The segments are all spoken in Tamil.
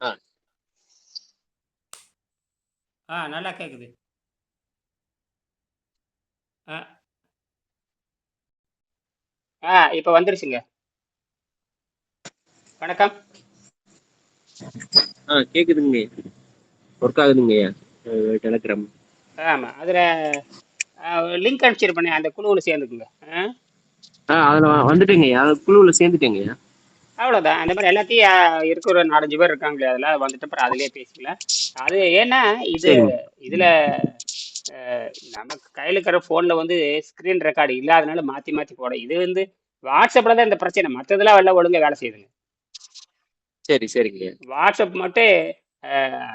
ஆ. ஆ நல்லா கேக்குது. ஆ. ஆ இப்ப வந்துருச்சுங்க. வணக்கம். ஆ கேக்குதுங்க. ஒர்க் ஆகுதுங்கய்யா. அ டெலகிராம். ஆமா. அதுல லிங்க் அனுப்பிச்சிருப்பேனே அந்த குழுவுல சேர்ந்துக்குங்க. ஆ. அதுல வந்துட்டேங்கய்யா. குழுவுல சேர்ந்துட்டேங்கய்யா. அவ்வளோதான். அந்த மாரி எல்லாத்தையும் இருக்கிற ஒரு 4, 5 பேர் இருக்காங்களே அதுல வந்துட்டு அப்புறம் அதிலேயே பேசிக்கலாம். அது ஏன்னா இது சரிங்க. இதுல நமக்கு கையில இருக்கிற ஃபோன்ல வந்து ஸ்க்ரீன் ரெக்கார்டு இல்லாதனால மாத்தி மாத்தி போட இது வந்து WhatsAppல தான் இந்த பிரச்சனை. மத்ததெல்லாம் எல்லாம் ஒழுங்கா வேலை செய்யுதுங்க. சரி, சரிங்கய்யா. WhatsApp மட்டும்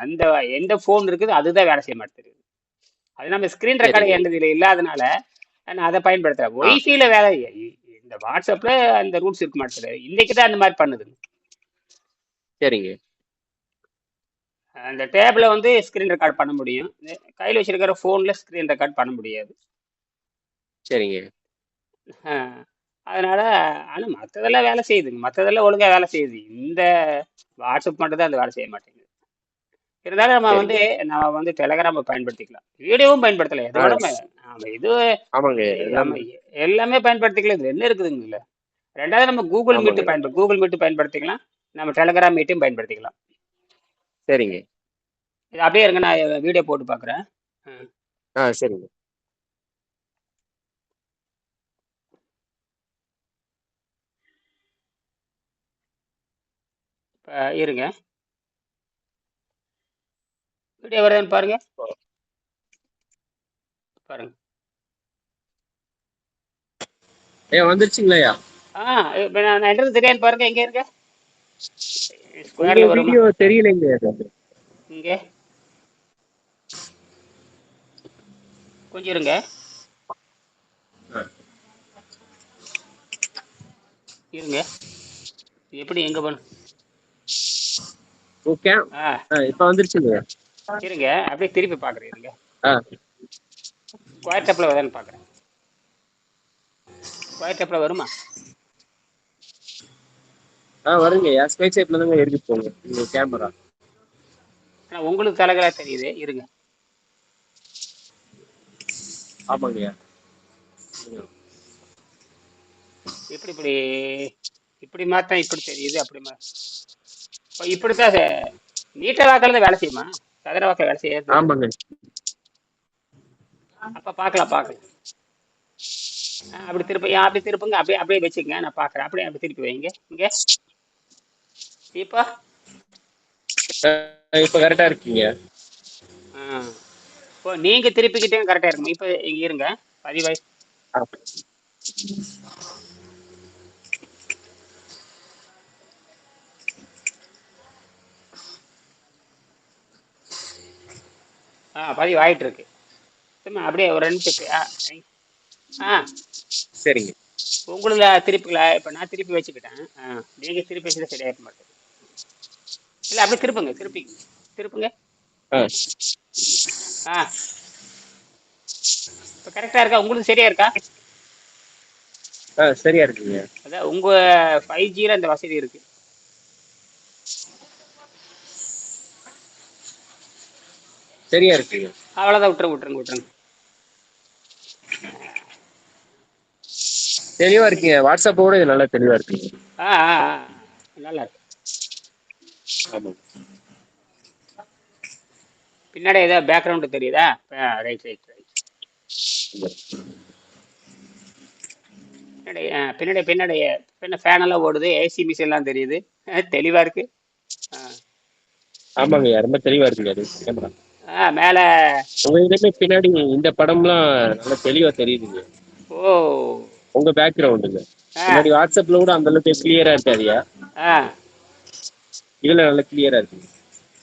அந்த எந்த ஃபோன் இருக்குதோ அதுதான் வேலை செய்ய மாட்டேங்குது. அது நம்ம ஸ்க்ரீன் ரெக்கார்டு சரிங்க. என்னது இல்லாதனால நான் அத பயன்படுத்துறேன். ஒய்ஃபைல வேலை இந்த WhatsAppல அந்த ரூல்ஸ் இருக்க மாட்டேங்குது. இன்னைக்கு தான் அந்த மாரி பண்ணுது. சரிங்க. அந்த டேப்ல வந்து ஸ்க்ரீன் ரெக்கார்ட் பண்ண முடியும். கையில வச்சிருக்கிற ஃபோன்ல ஸ்க்ரீன் ரெக்கார்ட் பண்ண முடியாது. சரிங்க. அதனால ஆனா மத்ததெல்லாம் வேலை செய்யுதுங்க. மத்ததெல்லாம் ஒழுங்கா வேலை செய்யுது. இந்த WhatsApp மட்டும் தான் அந்த வேலை செய்ய மாட்டேங்குது. இருந்தாலும் நம்ம வந்து. நம்ம வந்து Telegramம பயன்படுத்திக்கலாம். வீடியோவும் பயன்படுத்தலாம். எத ஆ. விட ம ஆமா இது ஆமாங்க. ஆமா எல்லாமே பயன்படுத்திக்கலாம். இதுல என்ன இருக்குதுங்க இதுல? 2வது நம்ம Google Meet ஆமாங்க. பயன்ப Google Meet பயன்படுத்திக்கலாம். நம்ம Telegram மீட்டையும் பயன்படுத்திக்கலாம். சரிங்க. இது அப்படியே இருங்க. நான் வீடியோ போட்டு பார்க்குறேன். ஆ சரிங்க. இருங்க. வீடியோ வருதான்னு பாருங்க. பாருங்க. ஐயா வந்துருச்சுங்களாய்யா? ஆ நான் என்னது தெரியாதுன்னு பாருங்க. எங்க இருங்க? உங்க ஸ்கொயர்ல வருமா? வீடியோ தெரியலைங்க. இங்க. கொஞ்சம் இருங்க. இருங்க. எப்படி எங்க பண்ண ஓகே. இப்ப வந்துருச்சுங்கய்யா. இருங்க. அப்படியே திருப்பி பார்க்குறேன் இருங்க. ஸ்கொயர் டேப்ல வருதான்னு பார்க்குறேன். ஸ்கொயர் டேப்ல வருமா? ஆ வருங்கய்யா. ஸ்கை ஷேப்ல தாங்க இருக்கு போங்க. உங்க கேமரா. ஆனா உங்களுக்கு தலகலா தெரியுது. இருங்க. ஆமாங்கய்யா. ம். எப்படி இப்படி இப்படி மாத்தா இப்படி தெரியுது. அப்படி மா இப்ப இப்படித்தான் ச நீட்ட வாக்குல தான் வேலை செய்யுமா? சதுர வாக்குல வேலை செய்யாது. ஆமாங்க. அப்ப பார்க்கலாம் பார்க்கலாம். அப்படி திருப்ப அப்படி திருப்புங்க. அப்படியே அப்படியே வச்சுக்கங்க. நான் பார்க்குறேன். அப்படியே அப்படி திருப்பி வைங்க. இங்க. இப்போ? இப்ப கரெக்ட்டா இருக்குங்க. ஆ. இப்போ நீங்க திருப்பிக்கிட்டே கரெக்ட்டா இருக்குமா? இப்ப இங்க இருங்க. பதிவாய் ஆ. பதிவு ஆயிட்டு இருக்கு. அப்படியே ஒரு 2 நிமிஷம் ஆ ஆ சரிங்க. உங்களுதுல திருப்பில இப்ப நான் திருப்பி வச்சுக்கிட்டேன். ஆ நீங்க திருப்பி வச்சது சரியா இருக்க மாட்டேங்குது. இல்ல அப்படியே திருப்புங்க. திருப்பிங்க. திருப்புங்க. ஆ. இப்ப கரெக்ட்டா இருக்கா? உங்களுக்கு சரியா இருக்கா? ஆ சரியா இருக்குங்க. அதான் உங்க 5Gல அந்த வசதி இருக்கு. சரியா இருக்குங்க. அவ்வளோதான் விட்டுருங்க விட்டுருங்க விட்டுருங்க. தெளிவா இருக்குங்க. WhatsApp விட இது நல்லா தெளிவா இருக்குங்க. ஆ ஆ ஆ. நல்லா இருக்கு. ஆமாங்க. பின்னாடி ஏதாவது பேக்ரவுண்ட் தெரியுதா? ஆ ரைட் ரைட் ரைட். பின்னாடி பின்னாடி பின்னாடி பின்ன ஃபேன் எல்லாம் ஓடுது. ஏசி மிஷின் எல்லாம் தெரியுது. தெளிவா இருக்கு. ஆ. ஆமாங்கய்யா. ரொம்ப தெளிவா இருக்குங்க அது கேமரா. ஆ மேல உங்க இதுலயுமே பின்னாடி இந்த படம்லாம் நல்லா தெளிவா தெரியுதுங்க. ஓ! உங்க பேக்கிரவுண்டுங்க. ஆ. முன்னாடி WhatsAppல கூட அந்த அளவுக்கு கிளியரா இருக்காதுய்யா. ஆ. இதுல நல்லா கிளியரா இருக்குங்க.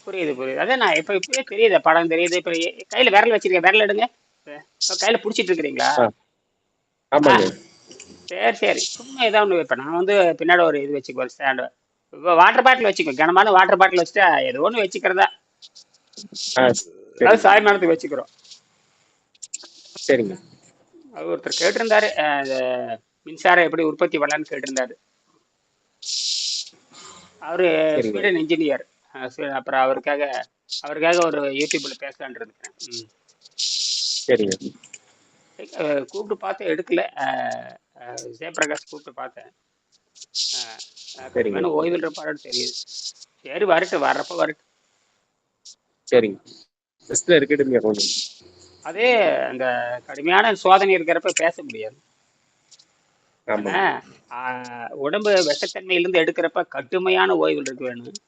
புரியுது புரியுது. அதான் நான் இப்ப இப்பவே தெரியுது. படம் தெரியுது. இப்ப கையில விரல் வச்சிருக்கேன். விரல் எடுங்க. கையில புடிச்சிட்டு இருக்கிறீங்களா? ஆமாங்க. சரி சரி. சும்மா ஏதோ ஒண்ணு இப்ப நான் வந்து பின்னாடி ஒரு இது வச்சுக்குவேன் ஸ்டாண்டு. இப்ப வாட்டர் பாட்டில் வச்சுக்கோ. கனமான வாட்டர் பாட்டில் வச்சுட்டா ஏதோ ஒண்ணு வச்சுக்கிறதா. அது. சாயமானத்துக்கு வச்சுக்கிறோம். சரிங்க. அது ஒருத்தர் கேட்டிருந்தாரு. மின்சாரம் எப்படி உற்பத்தி பண்ணலான்னு கேட்டிருந்தாரு. அவரு. Sweden engineer. அப்புறம் அவருக்காக அவருக்காக ஒரு யூடியூப்ல பேசலான் இருக்கிறேன். சரிங்க கூப்பிட்டு பார்த்தேன் எடுக்கல ஜெயபிரகாஷ் கூப்பிட்டு பார்த்தேன் ஓய்வில் இருப்பாருன்னு தெரியுது சரி வரட்டும் வர்றப்ப வரட்டும் சரிங்க கொஞ்சம் அதே அந்த கடுமையான சோதனை இருக்கிறப்ப பேச முடியாது. உடம்பு விஷத்தன்மையிலிருந்து எடுக்கிறப்ப கடுமையான ஓய்வில் இருக்க வேணும்.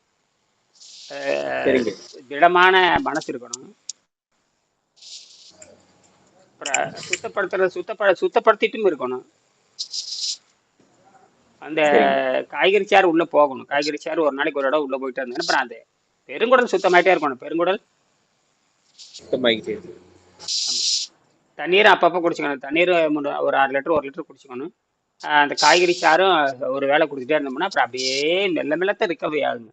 திடமான மனசு இருக்கணும். அப்புறம் சுத்தப்படுத்துறது சுத்தப்பட சுத்தப்படுத்திட்டும் இருக்கணும். அந்த காய்கறி சாறு உள்ள போகணும். காய்கறி சாறு ஒரு நாளைக்கு ஒரு இடம் உள்ள போயிட்டு இருந்தேன் அப்புறம் அந்த பெருங்குடல் சுத்தமாயிட்டே இருக்கணும். பெருங்குடல் சுத்தமாகிட்டே இருக்கு. தண்ணீர் அப்பப்போ குடிச்சுக்கணும். தண்ணீர் ஒரு அரை லிட்டர் ஒரு லிட்டர் குடிச்சுக்கணும். அந்த காய்கறி சாறும் ஒரு வேளை குடிச்சிட்டே இருந்தோம்னா அப்புறம் அப்படியே மெல்ல மெல்லத்தான் ரிக்கவரி ஆகுங்க.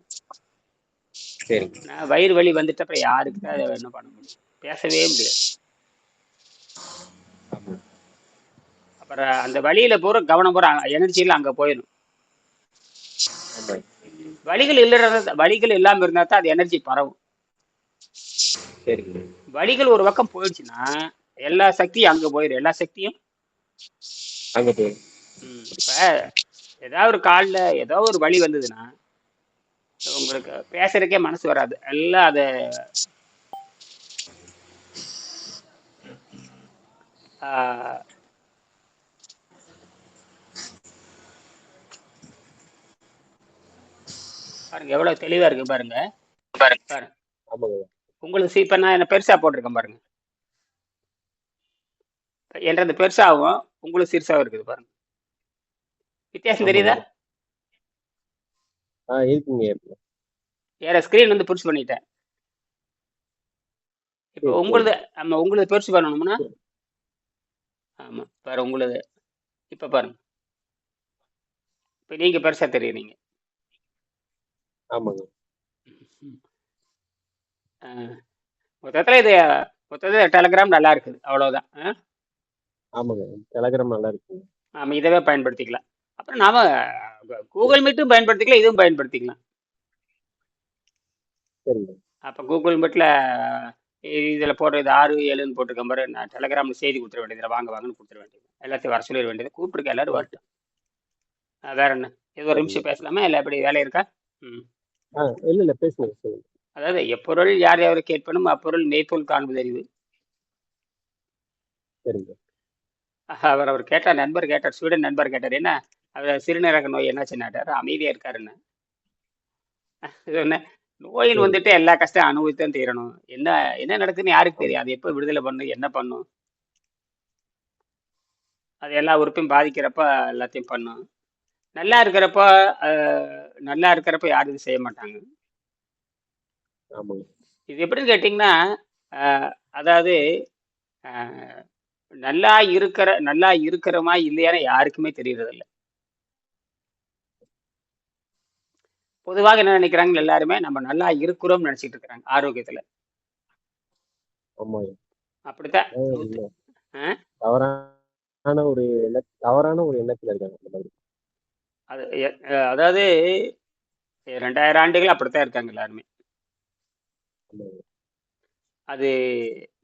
சரிங்க வயிறு வலி வந்துட்டு அப்புறம் யாருக்கு தான் என்ன பண்ண முடியும்? பேசவே முடியாது. அப்புறம் அந்த வலியில பூரா கவனம் பூரா எனர்ஜியில் அங்கே போயிடும் ஆமா. வலிகள் இல்லைறத வலிகள் இல்லாமல் இருந்தால் தான் அது எனர்ஜி பரவும். சரிங்க வலிகள் ஒரு பக்கம் போயிடுச்சுன்னா எல்லா சக்தியும் அங்கே போயிடும் எல்லா சக்தியும் அங்க போயிடும் இப்ப ஏதாவது ஒரு காலில் ஏதோ ஒரு வலி வந்ததுன்னா உங்களுக்கு பேசுறதுக்கே மனசு வராது. எல்லாம் அதை பாருங்க எவ்வளவு தெளிவா இருக்கு பாருங்க. பாருங்க. ஆமாங்க. உங்களுக்கு சி- இப்ப நான் என்ன பெருசா போட்டிருக்கேன் பாருங்க. என்றது பெருசாகவும் உங்களுக்கு சிறுசாகவும் இருக்குது பாருங்க. வித்தியாசம் தெரியுதா? ஆ இருக்குங்க. வேற ஸ்கிரீன் வந்து புதுசு பண்ணிட்டேன். இப்போ உங்களுது ஆமா உங்களுது பெருசு பண்ணணும்னா? ஆமா பாரு உங்களுது. இப்ப பாருங்க. இப்ப நீங்க பெருசா தெரியுறீங்க. ஆமாங்க. மொத்தத்துல இது மொத்தத்துல டெலகிராம் நல்லா இருக்குது அவ்வளவுதான் ஆ? ஆமாங்க டெலகிராம் நல்லா இருக்குங்க நாம இதவே பயன்படுத்திக்கலாம். அப்புறம் நாம கூகுள் மீட்டும் பயன்படுத்திக்கலாம் இதுவும் பயன்படுத்திக்கலாம். சரிங்க. அப்போ கூகுள் மீட்டில் இதில் போடுறது ஆறு ஏழுன்னு போட்டிருக்கேன் பாரு நான் டெலகிராமில் செய்தி கொடுத்துட வேண்டியது வாங்க வாங்கன்னு கொடுத்துட வேண்டியது எல்லாத்தையும் வர சொல்லிட வேண்டியது கூப்பிட்டுருக்க எல்லாரும் வரட்டும். வேற என்ன? இது ஒரு நிமிஷம் பேசலாமா இல்லை எப்படி வேலை இருக்கா? ம். ஆ இல்ல இல்ல பேசுங்க அதாவது எப்பொருள் யார் யாரை கேட்பனும் அப்பொருள் மெய்ப்பொருள் காண்பது அறிவு. சரிங்க. அவர் அவர் கேட்டார் நண்பர் கேட்டார் ஸ்வீடன் நண்பர் கேட்டார். என்ன? அவர் சிறுநீரக நோய் என்னாச்சு நாட்டார் அமைதியாக இருக்காருன்னு. சொன்னேன் சரி. வந்துட்டு எல்லா கஷ்டம் அனுபவித்தான் தீரணும். என்ன என்ன நடக்குதுன்னு யாருக்கு தெரியும்? அது எப்போ விடுதலை பண்ணும்? என்ன பண்ணும்? அது எல்லா உறுப்பையும் பாதிக்கிறப்ப எல்லாத்தையும் பண்ணும். நல்லா இருக்கிறப்ப நல்லா இருக்கிறப்ப யாரும் இது செய்ய மாட்டாங்க. ஆமாங்க இது எப்படின்னு கேட்டிங்கன்னா அஹ், அதாவது அஹ், நல்லா இருக்கிற நல்லா இருக்கிறோமா இல்லையான்னு யாருக்குமே தெரியறதில்ல. பொதுவாக என்ன நினைக்கிறாங்க எல்லாருமே நம்ம நல்லா இருக்கிறோம்னு நினைச்சிட்டு இருக்கிறாங்க ஆரோக்கியத்துல. ஆமாங்க அப்படித்தான் அதாவது நூத்து இல்ல ஆ? தவறான ஒரு எண்ண தவறான ஒரு எண்ணத்துல இருக்காங்க அந்த மாதிரி. அது எ- அதாவது ரெண்டாயிரம் ஆண்டுகள் அப்படித்தான் இருக்காங்க எல்லாருமே. அது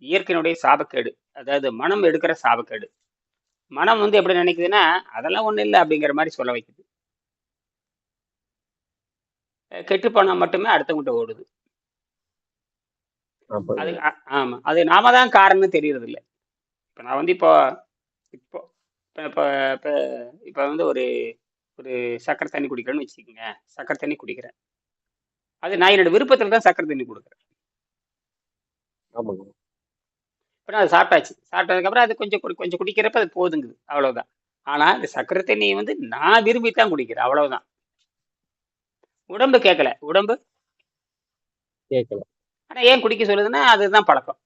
இயற்கையினுடைய சாபக்கேடு. அதாவது மனம் எடுக்கிற சாபக்கேடு. மனம் வந்து எப்படி நினைக்குதுன்னா அதெல்லாம் ஒண்ணும் இல்லை அப்படிங்கிற மாதிரி சொல்ல வைக்குது. கெட்டு போனா மட்டுமே அடுத்தவங்கிட்ட ஓடுது. அது ஆமா. அது நாம தான் காரணம்னு தெரியறது இல்லை இப்போ நான் வந்து இப்போ இப்போ இப்போ இப்போ இப்போ இப்போ வந்து ஒரு ஒரு சக்கரை தண்ணி குடிக்கிறேன்னு வச்சுக்கோங்க. சக்கரை தண்ணி குடிக்கிறேன். அது நான் என்னோட விருப்பத்தில் தான் சக்கரை தண்ணி கொடுக்குறேன். ஆமாங்க. நான் அதை சாப்பிட்டாச்சு. சாப்பிட்டதுக்கப்புறம் அது கொஞ்சம் குடி கொஞ்சம் குடிக்கிறப்ப அது போதுங்குது. அவ்வளவுதான். ஆனால் இந்த சக்கரை தண்ணி வந்து நான் விரும்பி தான் குடிக்கிறேன் அவ்வளவுதான். உடம்பு கேட்கல. உடம்பு? கேட்கல. ஆனால் ஏன் குடிக்க சொல்லுதுன்னா அதுதான் பழக்கம்.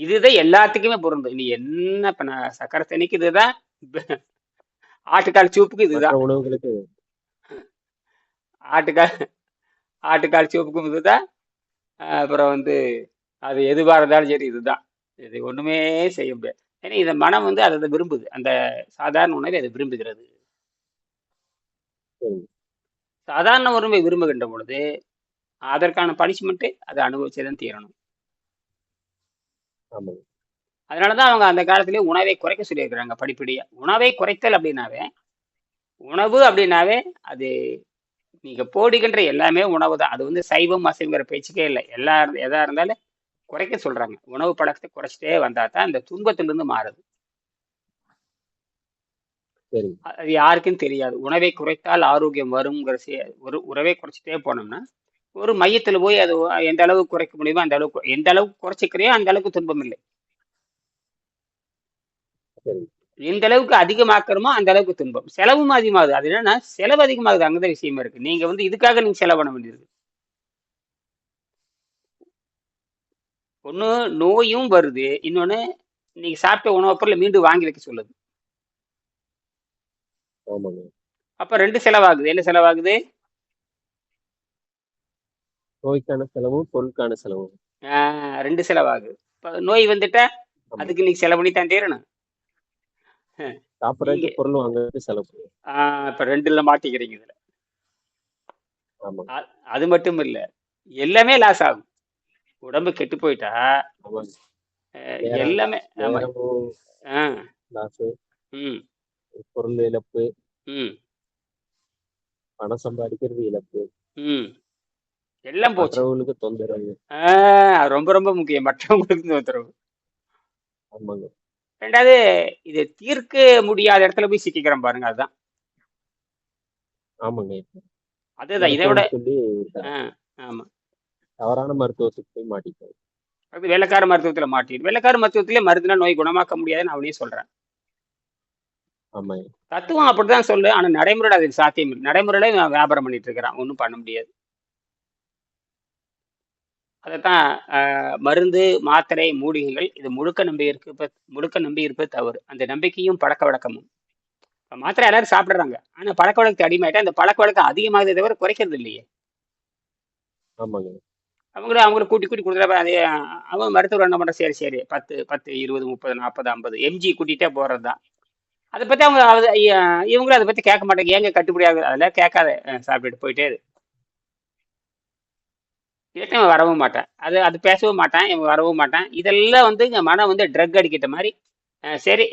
இதுதான் எல்லாத்துக்குமே பொருந்தும். நீ என்ன இப்போ நான் சக்கரை தண்ணிக்கு இதுதான் ஆட்டுக்கால் சூப்புக்கு இதுதான். உணவுகளுக்கு. ஆட்டுக்கால் ஆட்டுக்கால் சூப்புக்கும் இதுதான். அப்புறம் வந்து அது எதுவாக இருந்தாலும் சரி இதுதான். இது ஒண்ணுமே செய்ய முடியாது. ஏன்னா இந்த மனம் வந்து அதை விரும்புது. அந்த சாதாரண உணவை அது விரும்புகிறது. சாதாரண உணவை விரும்புகின்ற பொழுது அதற்கான பனிஷ்மெண்ட் அதை அனுபவிச்சே தான் தீரணும். ஆமாங்க. அதனால தான் அவங்க அந்த காலத்திலேயே உணவை குறைக்க சொல்லியிருக்கிறாங்க படிப்படியா. உணவை குறைத்தல் அப்படின்னாவே உணவு அப்படின்னாவே அது நீங்க போடுகின்ற எல்லாமே உணவு தான். அது வந்து சைவம் அசைவங்கிற பேச்சுக்கே இல்லை. எல்லா எதா இருந்தாலும் குறைக்க சொல்றாங்க. உணவு பழக்கத்தை குறைச்சிட்டே வந்தா தான் அந்த துன்பத்திலிருந்து மாறுது. அது யாருக்கும் தெரியாது. உணவை குறைத்தால் ஆரோக்கியம் வருங்கிற ஒரு உறவை குறைச்சிட்டே போனோம்னா ஒரு மையத்துல போய் அது எந்த அளவுக்கு குறைக்க முடியுமோ அந்த அளவுக்கு எந்த அளவுக்கு குறைச்சிக்கிறியோ அந்த அளவுக்கு துன்பம் இல்லை. எந்த அளவுக்கு அதிகமாக்குறோமோ அந்த அளவுக்கு துன்பம். செலவும் அதிகமாகுது அது என்னன்னா செலவு அதிகமாகுது. அங்கதான் விஷயமா இருக்கு. நீங்க வந்து இதுக்காக நீங்க செலவு பண்ண வேண்டியது. ஒண்ணு நோயும் வருது. இன்னொன்னு நீங்க சாப்பிட்ட உணவுப் பொருளை மீண்டும் வாங்கி வைக்க சொல்லுது. அப்ப ரெண்டு செலவாகுது. என்ன செலவாகுது? நோய்க்கான செலவும் பொருளுக்கான செலவும். ரெண்டு செலவாகுது. நோய் வந்துட்டா அதுக்கு நீங்க செலவு பண்ணி தான் தீரணும். நீங்க சாப்பிட்றதுக்கு பொருள் வாங்குறதுக்கு செலவு இப்ப ரெண்டுல மாட்டிக்கிறீங்க இதுல. அது மட்டும் இல்ல. எல்லாமே லாஸ் ஆகும். உடம்பு கெட்டு போயிட்டா எல்லாமே பொருள் இழப்பு. பணம் சம்பாதிக்கிறது இழப்பு. எல்லாம் போச்சு. தொந்தரவு. ரொம்ப ரொம்ப முக்கியம். மற்றவங்களுக்கு இந்த உத்தரவு ஆமாங்க. ரெண்டாவது இது தீர்க்க முடியாத இடத்துல போய் சிக்கிக்கிறோம் பாருங்க அதுதான். ஆமாங்க. அதுதான் இதை விட ஆமா. தவறான மருத்துவத்துக்கு போய் மாட்டிக்கிறோம் அது வெள்ளக்கார மருத்துவத்துல மாட்டிடு. வெள்ளக்கார மருத்துவத்திலே மருந்துனா நோய் குணமாக்க முடியாதுன்னு அவனே சொல்றேன். ஆமாங்க. தத்துவம் அப்படிதான் சொல்லு ஆனா நடைமுறையில அது சாத்தியம் இல்லை நடைமுறையில வியாபாரம் பண்ணிட்டு இருக்கிறான். ஒன்றும் பண்ண முடியாது. அதைத்தான் மருந்து மாத்திரை மூலிகைகள் இது முழுக்க நம்பி இருக்க முழுக்க நம்பி இருப்பது தவறு. அந்த நம்பிக்கையும் பழக்க வழக்கமும். மாத்திரை எல்லாரும் சாப்பிடுறாங்க. ஆனா பழக்க வழக்கத்தை அடிமையாயிட்டா அந்த பழக்க வழக்கம் அதிகமாகுதே தவிர குறைக்கிறது இல்லையே. ஆமாங்க. அவங்கள அவங்கள கூட்டி கூட்டி கொடுத்துட்டா அதே அவன் மருத்துவர் என்ன பண்ற சரி சரி பத்து பத்து இருபது முப்பது நாற்பது ஐம்பது எம்ஜி கூட்டிகிட்டே போகிறது தான் அதை பற்றி அவங்க இவங்களும் அதை பற்றி கேட்க மாட்டாங்க. ஏங்க கட்டுப்படி ஆகுது? அதெல்லாம் கேட்காத சாப்பிட்டுட்டு போயிட்டே இரு வரவும் மாட்டான். அது அது பேசவும் மாட்டான் இவன் வரவும் மாட்டான். இதெல்லாம் வந்து இங்கே மனம் வந்து ட்ரக் அடிக்கிட்ட மாதிரி சரி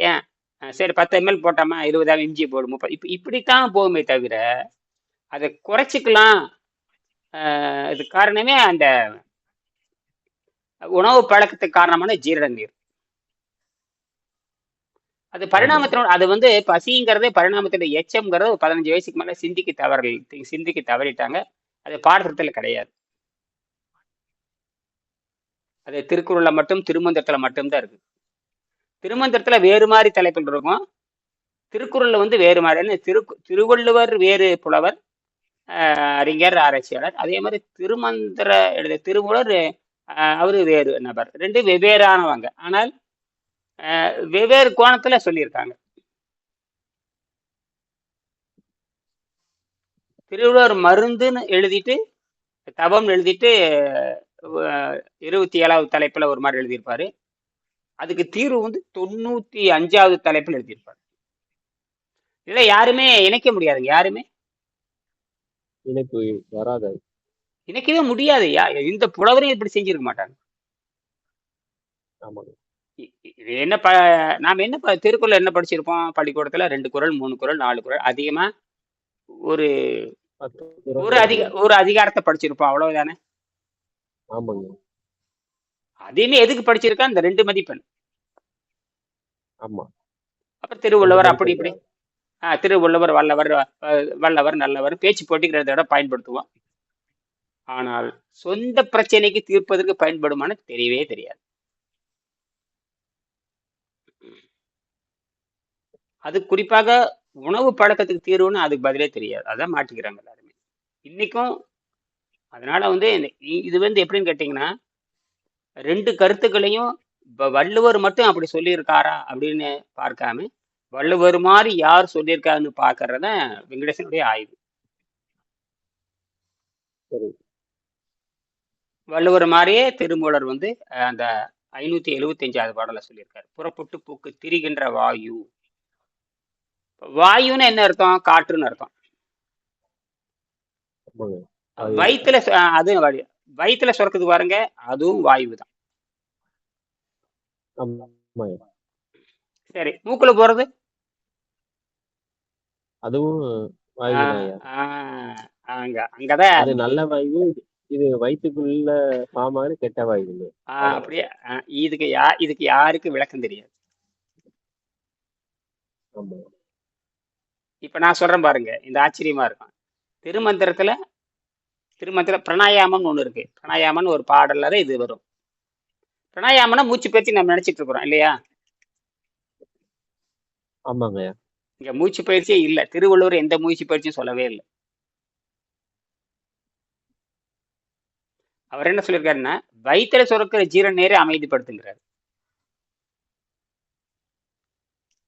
சரி பத்து எம்எல் போட்டாமா? இருபதாயிரம் எம்ஜி போடும் முப்பது. இப்போ இப்படித்தான் போகுமே தவிர அதை குறைச்சிக்கலாம். இது காரணமே அந்த உணவு பழக்கத்துக்கு காரணமான ஜீரண நீர். அது பரிணாமத்தினோட அது வந்து பசிங்கிறதே பரிணாமத்தினுடைய எச்சம்ங்கிறது ஒரு பதினஞ்சு வயசுக்கு மேலே சிந்திக்க தவறல் சிந்திக்க தவறிட்டாங்க. அது பாடத்திட்டத்தில் கிடையாது. அது திருக்குறளில் மட்டும் திருமந்திரத்தில் மட்டும்தான் இருக்கு. திருமந்திரத்தில் வேறு மாதிரி தலைப்பில் இருக்கும். திருக்குறளில் வந்து வேறு மாதிரி திரு திருவள்ளுவர் வேறு புலவர் அறிஞர் ஆராய்ச்சியாளர். அதே மாதிரி திருமந்திர எழுத திருமூலர் அவர் வேறு நபர். ரெண்டு வெவ்வேறானவங்க. ஆனால் வெவ்வேறு கோணத்துல சொல்லியிருக்காங்க. திருவள்ளுவர் மருந்துன்னு எழுதிட்டு தவம் எழுதிட்டு இருபத்தி ஏழாவது தலைப்புல ஒரு மாதிரி எழுதியிருப்பாரு. அதுக்கு தீர்வு வந்து தொண்ணூத்தி அஞ்சாவது தலைப்பில் எழுதியிருப்பாரு. இதுல யாருமே இணைக்க முடியாதுங்க யாருமே? இணைப்பு வராது. இணைக்கவே முடியாது. இந்த புலவரையும் இப்படி செஞ்சிருக்க மாட்டாங்க. இது என்ன ப நாம் என்ன ப திருக்குறள் என்ன படிச்சிருப்போம்? பள்ளிக்கூடத்தில் ரெண்டு குறள் மூணு குறள் நாலு குறள். அதிகமாக ஒரு ஒரு அதிக ஒரு அதிகாரத்தை படிச்சிருப்போம். அவ்வளவுதானே? ஆமாங்க. அதையுமே எதுக்கு படிச்சிருக்கா? இந்த ரெண்டு மதிப்பெண். ஆமா. அப்புறம் திருவள்ளுவர் அப்படி இப்படி. மதிப்பெண். ஆ திருவள்ளுவர் வல்லவர் வல்லவர் நல்லவர் பேச்சு போட்டிக்கிறத விட பயன்படுத்துவோம். ஆனால் சொந்த பிரச்சனைக்கு தீர்ப்பதற்கு பயன்படுமான்னு தெரியவே தெரியாது. அது குறிப்பாக உணவு பழக்கத்துக்கு தீர்வுன்னு அதுக்கு பதிலே தெரியாது. அதான் மாட்டிக்கிறாங்க எல்லாருமே. இன்னைக்கும் அதனால வந்து இது வந்து எப்படின்னு கேட்டிங்கன்னா ரெண்டு கருத்துக்களையும் வள்ளுவர் மட்டும் அப்படி சொல்லியிருக்காரா அப்படின்னு பார்க்காம வள்ளுவர் மாதிரி யார் சொல்லியிருக்காருன்னு பார்க்கறத வெங்கடேசனுடைய ஆய்வு. சரி. வள்ளுவர் மாதிரியே திருமூலர் வந்து அந்த ஐநூத்தி எழுவத்தி அஞ்சாவது பாடல சொல்லியிருக்காரு. புறப்பட்டு பூக்கு திரிகின்ற வாயு. வாயுன்னு என்ன அர்த்தம்? காற்றுன்னு அர்த்தம். ஆமாங்க அது வயிற்றுல வயிற்றுல சுரக்குது பாருங்க அதுவும் வாயு தான் சரி மூக்குல போறது? அதுவும் வாயு அங்க அங்கதான். அது நல்ல வாயு இது வயிற்றுக்குள்ள ஆகுது கெட்ட ஆ, அப்படியே? இதுக்கு யா இதுக்கு யாருக்கு விளக்கம் தெரியாது. இப்ப நான் சொல்றேன் பாருங்க இந்த ஆச்சரியமா இருக்கும். திருமந்திரத்துல திருமந்திர பிரணாயாமம்னு ஒண்ணு இருக்கு. பிரணாயாமம்னு ஒரு பாடல்ல இது வரும். பிரணாயாமம்னா மூச்சு பயிற்சி நம்ம நினைச்சிட்டு இருக்கிறோம் இல்லையா? ஆமாங்க. இங்க மூச்சு பயிற்சியே இல்ல. திருவள்ளுவர் எந்த மூச்சு பயிற்சியும் சொல்லவே இல்லை. அவர் என்ன சொல்லியிருக்காருன்னா வயிற்றுல சுரக்கிற ஜீரண நீரை அமைதிப்படுத்துங்கிறார்.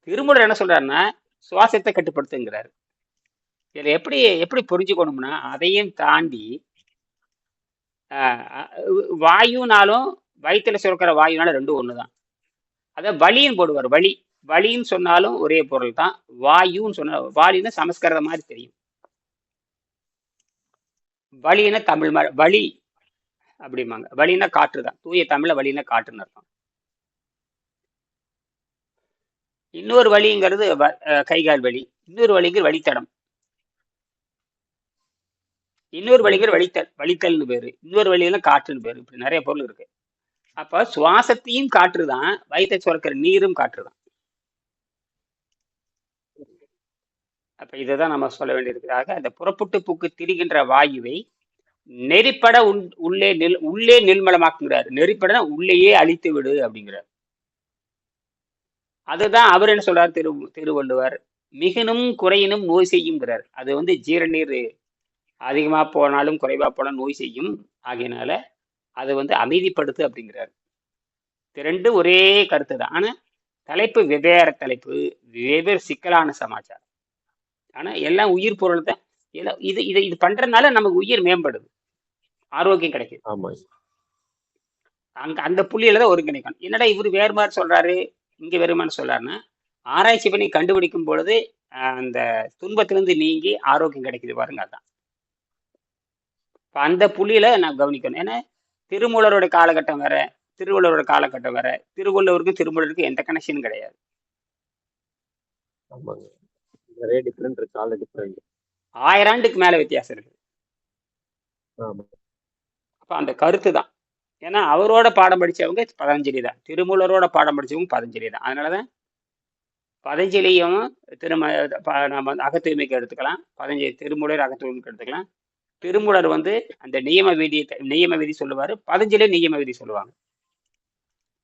திருமூலர் என்ன சொல்றாருன்னா சுவாசத்தை கட்டுப்படுத்துங்கிறார். இதில் எப்படி எப்படி புரிஞ்சுக்கணும்னா அதையும் தாண்டி வாயுனாலும் வயிற்றுல சுரக்கிற வாயுனாலும் ரெண்டும் ஒண்ணுதான். அத வலின்னு போடுவார். வலி வலின்னு சொன்னாலும் ஒரே பொருள் தான். வாயுன்னு சொன்னா வாலின்னு சமஸ்கிருத மாதிரி தெரியும். வலின்னா தமிழ் மாதிரி வலி அப்படிம்பாங்க. வலின்னா காற்று தான் தூய தமிழ்ல வலின்னா காற்றுன்னு அர்த்தம். இன்னொரு வழிங்கிறது வ- கைகால் வலி. இன்னொரு வழிங்கிறது வழித்தடம். இன்னொரு வழிங்கிற வழித்தல் வழித்தல்னு பேரு. இன்னொரு வழியில காற்றுன்னு பேரு. இப்படி நிறைய பொருள் இருக்கு. அப்ப சுவாசத்தையும் காற்று தான் வயிற்றை சுரக்கிற நீரும் காற்று தான் அப்ப இதுதான் நம்ம சொல்ல வேண்டியிருக்கிறதாக அந்த புறப்புட்டு பூக்கு திரிகின்ற வாயுவை நெறிப்பட உள்ளே நெல் உள்ளே நெல்மலமாக்குங்கிறார். நெறிப்பட உள்ளேயே அழித்து விடு அப்படிங்கிறார். அதுதான் அவர் என்ன சொல்றார்? திரு திருவள்ளுவர். மிகனும் குறையினும் நோய் செய்யுங்கிறார். அது வந்து ஜீரநீர் அதிகமா போனாலும் குறைவா போனாலும் நோய் செய்யும். ஆகையினால அது வந்து அமைதிப்படுத்து அப்படிங்கிறார். இது ரெண்டும் ஒரே கருத்து தான். ஆனா தலைப்பு வெவ்வேறு தலைப்பு வெவ்வேறு சிக்கலான சமாச்சாரம். ஆனா எல்லாம் உயிர் பொருள் தான். எல்லாம் இது இது இது பண்றதுனால நமக்கு உயிர் மேம்படுது. ஆரோக்கியம் கிடைக்குது. அங்க அந்த புள்ளியில தான் ஒருங்கிணைக்கணும். என்னடா இவர் வேறு மாதிரி சொல்றாரு இங்க வேறு மாதிரி சொல்றாருன்னா ஆராய்ச்சி பண்ணி கண்டுபிடிக்கும் பொழுது அந்த துன்பத்திலிருந்து நீங்கி ஆரோக்கியம் கிடைக்குது பாருங்க அதான். இப்ப அந்த புள்ளியில நான் கவனிக்கணும். ஏன்னா திருமூலரோட காலகட்டம் வேற திருவள்ளுவரோட காலகட்டம் வேற திருவள்ளுவருக்கும் திருமூலருக்கும் எந்த கனெக்ஷனும் கிடையாது. நிறைய டிஃப்ரெண்ட் இருக்கு. ஆள் டிஃப்ரெண்ட் ஆயிரம் ஆண்டுக்கு மேல வித்தியாசம் இருக்கு. அப்ப அந்த கருத்து தான். ஏன்னா அவரோட பாடம் படிச்சவங்க பதஞ்சலி தான் திருமூலரோட பாடம் படிச்சவங்க பதஞ்சலி தான் அதனாலதான் பதஞ்சலியும் திரும நம்ம அகத்தூய்மைக்கு எடுத்துக்கலாம். பதஞ்சலி திருமூலர் அகத்தூய்மைக்கு எடுத்துக்கலாம். திருமூலர் வந்து அந்த நியம விதி நியம விதி சொல்லுவாரு. பதஞ்சலி நியம விதி சொல்லுவாங்க.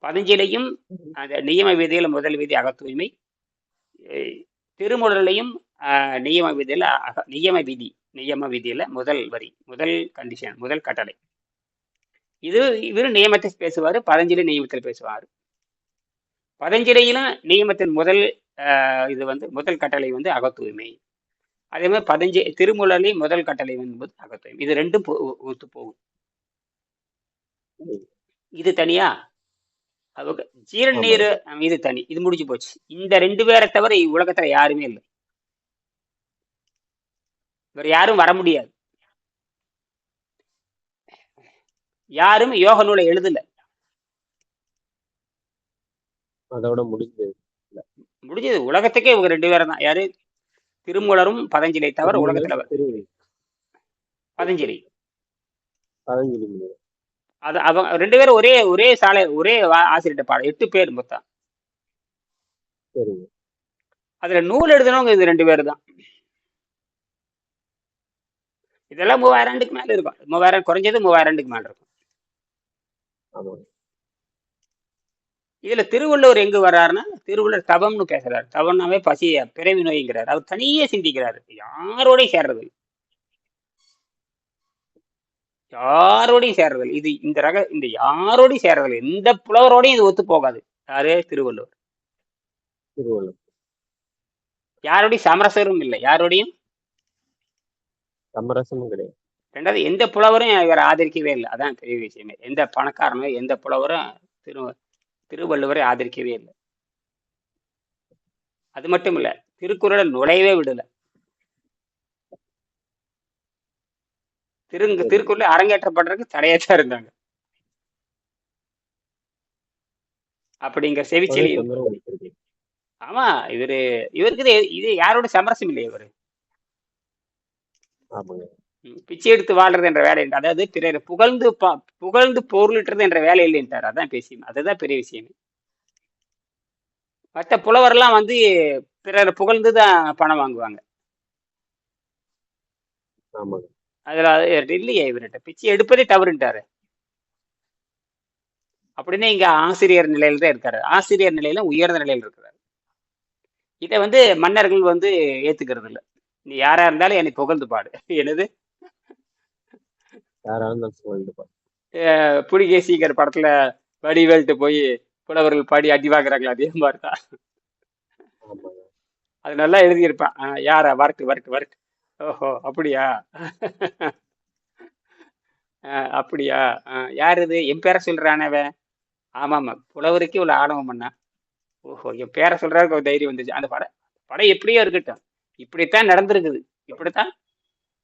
பதஞ்சலியும் அந்த நியம விதியில முதல் விதி அகத்தூய்மை. எ- திருமூலர்லையும் நியம விதியில அக நியம விதி நியம விதியில முதல் வரி முதல் கண்டிஷன் முதல் கட்டளை. இது இவர் நியமத்தை பேசுவாரு பதஞ்சலி நியமத்தில் பேசுவார். பதஞ்சலியிலும் நியமத்தின் முதல் இது வந்து முதல் கட்டளை வந்து அகத்தூய்மை. அதே மாதிரி பதஞ்ச திருமூலர்லையும் முதல் கட்டளை என்பது அகத்தூய்மை இது ரெண்டும் ஒத்து போகும். இது தனியா? அவங்க ஜீரநீர் இது தனி. இது முடிஞ்சு போச்சு. இந்த ரெண்டு பேரை தவிர உலகத்துல யாருமே இல்லை. வேற யாரும் வர முடியாது. யாரும் யோக நூலை எழுதல. அதோட முடிஞ்சது. முடிஞ்சது. உலகத்துக்கே இவங்க ரெண்டு பேரும் தான். யாரு? திருமூலரும் பதஞ்சலியை தவிர உலகத்துல பதஞ்சலி. பதஞ்சலி அது அவங்க ரெண்டு பேரும் ஒரே ஒரே சாலை ஒரே ஆசிரியர்கிட்ட பாடம் எட்டு பேர் மொத்தம். அதுல நூல் எழுதினவங்க இது ரெண்டு பேர் தான். இதெல்லாம் மூவாயிரம் ஆண்டுக்கு மேல இருக்கும். மூவாயிரம் குறைஞ்சது மூவாயிரம் ஆண்டுக்கு மேல இருக்கும். இதுல திருவள்ளுவர் எங்க வர்றாருன்னா திருவள்ளுவர் தவம்னு பேசுறாரு. தவம்னாவே பசி பிறவி நோய்ங்கிறார். அவர் தனியே சிந்திக்கிறாரு. யாரோடையும் சேர்றது. யாரோடையும் சேர்றது. இது இந்த ரக இந்த யாரோடையும் சேர்றது. எந்த புலவரோடையும் இது ஒத்து போகாது. யாரு? திருவள்ளுவர். திருவள்ளுவர். யாரோடையும் சமரசரும் இல்லை. யாரோடையும்? சமரசமும் கிடையாது. ரெண்டாவது எந்த புலவரும் இவரை ஆதரிக்கவே இல்லை. அதான் பெரிய விஷயமே. எந்த பணக்காரனோ எந்த புலவரும் திரு திருவள்ளுவரை ஆதரிக்கவே இல்லை. அது மட்டும் இல்ல திருக்குறளை நுழையவே விடல. திரு திருக்குறள் அரங்கேற்றப்படுறதுக்கு தடையா தான் இருந்தாங்க. அப்படிங்கிற செவிச்செலி ஆமா இவரு இவருக்கு இது யாரோட சமரசம் இல்லை இவரு? பிச்சை எடுத்து வாழ்றது என்ற வேலை இல்லை. அதாவது பிறரை புகழ்ந்து பா- புகழ்ந்து பொருளிட்டுறது என்ற வேலை இல்லைன்ட்டார் அதான் பேசி அதுதான் பெரிய விஷயம். மற்ற புலவர்லாம் வந்து பிறரை புகழ்ந்து தான் பணம் வாங்குவாங்க. அதுல அது இல்லையே இவர்கிட்ட பிச்சை எடுப்பதே தவறுன்ட்டாரு. அப்படின்னா இங்க ஆசிரியர் நிலையில தான் இருக்காரு. ஆசிரியர் நிலையில உயர்ந்த நிலையில இருக்கிறாரு. இதை வந்து மன்னர்கள் வந்து ஏத்துக்கிறது இல்ல நீ யாரா இருந்தாலும் என்னை புகழ்ந்து பாடு. என்னது? யாராவது இருந்தாலும் சொல்லிட்டு பா. அஹ் புலிகேசிங்கிற படத்துல வடிவேல்ட்டு போய் புலவர்கள் பாடி அடி வாங்குறாங்களா அதே மாதிரி தான் அது நல்லா எழுதியிருப்பான். யாரா? வரட்டு வரட்டு வரட்டு ஓஹோ அப்படியா? அப்படியா? யார் இது? என் பேரை சொல்றானே அவன். ஆமாமா புலவருக்கே இவ்வளவு ஆணவம் பண்ணா ஓஹோ என் பேரை சொல்றதுக்கு ஒரு தைரியம் வந்துச்சு. அந்த படம் படம் எப்படியோ இருக்கட்டும். இப்படித்தான் நடந்திருக்குது. இப்படித்தான்.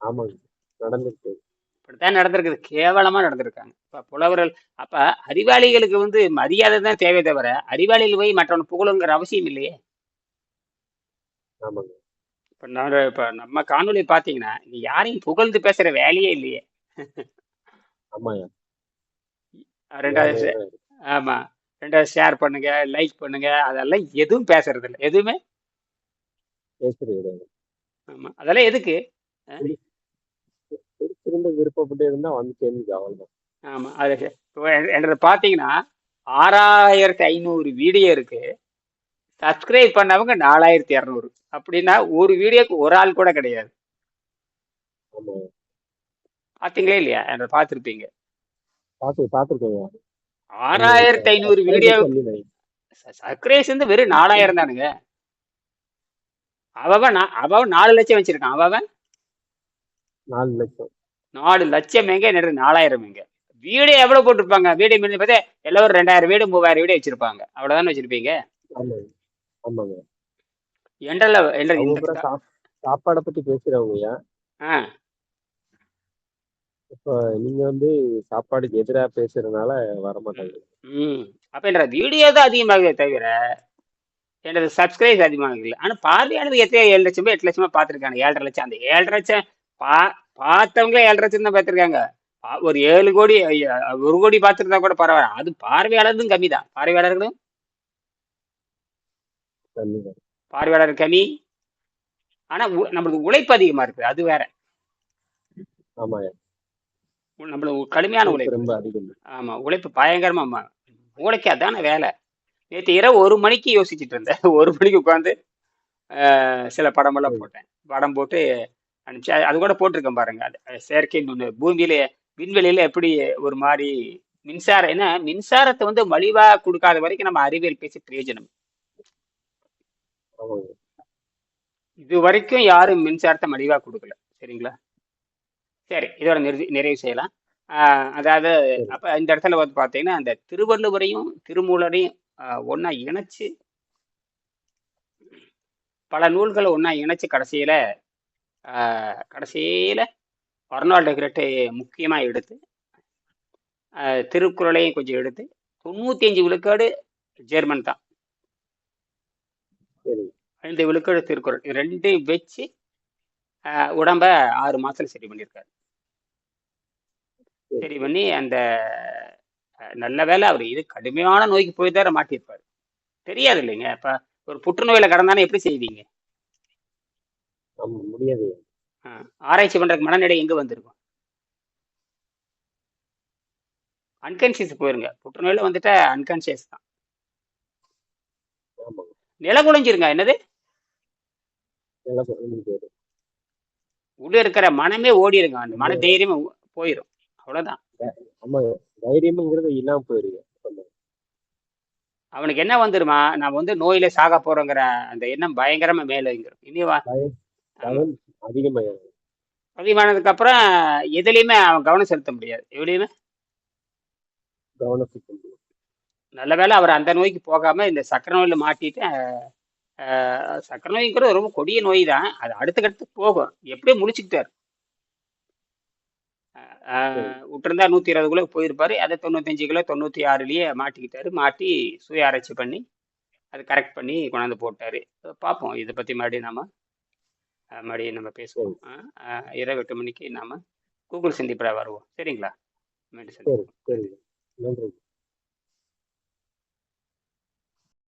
ஆமாங்க நடந்துருக்கு. இப்படித்தான் நடந்திருக்குது. கேவலமா நடந்திருக்காங்க. இப்ப புலவர்கள் அப்ப அறிவாளிகளுக்கு வந்து மரியாதை தான் தேவை தவிர அறிவாளிகள் போய் மற்றவன் புகழுங்கிற அவசியம் இல்லையே? இப்ப நான் இப்ப நம்ம காணொளி பாத்தீங்கன்னா யாரையும் புகழ்ந்து பேசுற வேலையே இல்லையே? ரெண்டாவது. ஆமா. ரெண்டாவது ஷேர் பண்ணுங்க லைக் பண்ணுங்க அதெல்லாம் எதுவும் பேசுறது இல்லை எதுவுமே ஆமா. அதெல்லாம் எதுக்கு? பிடிச்சிருந்த விருப்பப்பட்டு இருந்தா வந்து சேர்ந்து அவ்வளவுதான் ஆமா அது சே- இப்போ என்- என்னது பாத்தீங்கன்னா ஆறாயிரத்தி ஐநூறு வீடியோ இருக்கு. சப்ஸ்கிரைப் பண்ணவங்க நாலாயிரத்தி இரநூறு. அப்படின்னா ஒரு வீடியோக்கு ஒரு ஆள் கூட கிடையாது. பாத்தீங்களே இல்லையா? என்ன பார்த்துருக்கேங்க ஆறாயிரத்தி ஐநூறு வீடியோ சப்ஸ்கிரைப்ஸ் வந்து வெறும் நாலாயிரம் தானுங்க. அவன் அவன் நாலு லட்சம் வச்சிருக்கான். அவன்? நாலு லட்சம். நாலு லட்சம் எங்க என்னது நாலாயிரம் எங்க வீடியோ எவ்வளவு போட்டிருப்பாங்க? வீடியோ மீன் பார்த்தா எல்லாரும் ரெண்டாயிரம் வீடு மூவாயிரம் வீடியோ வச்சிருப்பாங்க. அவ்வளவுதானே வச்சிருப்பீங்க? சாப் சாப்பாடை பத்தி பேசுறவங்க. ஆ. இப்ப நீங்க வந்து சாப்பாடுக்கு எதிரா பேசுறதுனால வர மாட்டாங்க ம். அப்ப என்ற வீடியோ தான் அதிகமாகுதே தவிர எனது சப்ஸ்கிரைப் அதிகமாக இல்லை ஆனா பார்வையானது எத்தனை ஏழு லட்சமோ எட்டு லட்சமா பார்த்துருக்காங்க. ஏழரை லட்சம் அந்த ஏழரை லட்சம் பா பார்த்தவங்க ஏழரை லட்சம் தான் பார்த்துருக்காங்க. ஒரு ஏழு கோடி ஒரு கோடி பார்த்துருந்தா கூட பரவாயில்ல. அது பார்வையாளர்களும் கம்மி தான். பார்வையாளர்களும்? பார்வையாளர் கம்மி. ஆனா நம்மளுக்கு உழைப்பு அதிகமா இருக்கு அது வேற. நம்மளுக்கு கடுமையான உழைப்பு உழைப்பு. ரொம்ப அதிகம். ஆமா உழைப்பு பயங்கரமா அதான வேலை. நேற்று இரவு ஒரு மணிக்கு யோசிச்சுட்டு இருந்தேன். ஒரு மணிக்கு உட்காந்து சில படமெல்லாம் போட்டேன். படம் போட்டு அனுப்பிச்சு அது- கூட போட்டிருக்கேன் பாருங்க. அது செயற்கை நுண்ணு. பூமியில விண்வெளியில எப்படி ஒரு மாதிரி மின்சாரம் என்ன? மின்சாரத்தை வந்து மலிவா கொடுக்காத வரைக்கும் நம்ம அறிவியல் பேசி பிரயோஜனம். இது வரைக்கும் யாரும் மின்சாரத்தை மலிவா கொடுக்கல. சரிங்களா? சரி இதோட நிறுதி நிறைவு செய்யலாம். ஆஹ் அதாவது. அப்ப இந்த இடத்துல வந்து பார்த்தீங்கன்னா அந்த திருவள்ளுவரையும் திருமூலரையும் ஒண்ணா இணைச்சு பல நூல்களை ஒண்ணா இணைச்சு கடைசியில கடைசியில அர்னால்டு கிரெட்டை முக்கியமா எடுத்து திருக்குறளையும் கொஞ்சம் எடுத்து தொண்ணூத்தி அஞ்சு விழுக்காடு ஜெர்மன் தான். சரி. ஐந்து விழுக்காடு திருக்குறள். இது ரெண்டையும் வச்சு உடம்ப ஆறு மாசத்துல சரி பண்ணியிருக்காரு. சரி. பண்ணி அந்த நல்ல வேளை அவர் இது கடுமையான நோய்க்கு போய் தான் மாட்டியிருப்பாரு. தெரியாது இல்லைங்க. இப்ப ஒரு புற்றுநோயில கடந்தானே எப்படி செய்வீங்க? ஆமா முடியாது. ஆராய்ச்சி பண்றதுக்கு மனநிலை எங்க வந்திருக்கும்? அன்கான்சியஸ் போயிருங்க. புற்றுநோயில வந்துட்டா அன்கான்சியஸ் தான். நில குலைஞ்சிருங்க என்னது? உள்ள இருக்கிற மனமே ஓடிருங்க. அந்த மன தைரியமே போயிரும். அவ்வளவுதான். ஆமாங்க தைரியம்ங்கிறது இல்லாம போயிருங்க. அவனுக்கு என்ன வந்துருமா? நான் வந்து நோயில சாக போறோங்கிற அந்த எண்ணம் பயங்கரமா மேல இங்கிரும் இனி அதிகமாயிரும் அதிகமானதுக்கு அப்புறம் எதுலையுமே அவன் கவனம் செலுத்த முடியாது. எவ்வளையுமே கவனம் செலுத்த முடியும் நல்ல வேலை அவர் அந்த நோய்க்கு போகாம இந்த சக்கரை நோயில மாட்டிட்டு ஆஹ், சக்கரை நோய்ங்கிறது ரொம்ப கொடிய நோய் தான். அது அடுத்த கட்டத்துக்கு போகும். எப்படியும் முடிச்சுக்கிட்டாரு ஆஹ், விட்டிருந்தா நூத்தி கிலோ போயிருப்பாரு. அதை தொண்ணூத்தஞ்சு கிலோ தொண்ணூத்தி ஆறுலயே மாட்டிக்கிட்டாரு. மாட்டி சுய ஆராய்ச்சி பண்ணி அதை கரெக்ட் பண்ணி கொண்டாந்து போட்டாரு. பார்ப்போம் இதை பத்தி மறுபடியும் நம்ம மறுபடியும் நம்ம பேசுவோம். இரவு எட்டு மணிக்கு நாம கூகுள் சிந்திப்பட வருவோம். சரிங்களா? மீண்டும் சரி. நன்றி.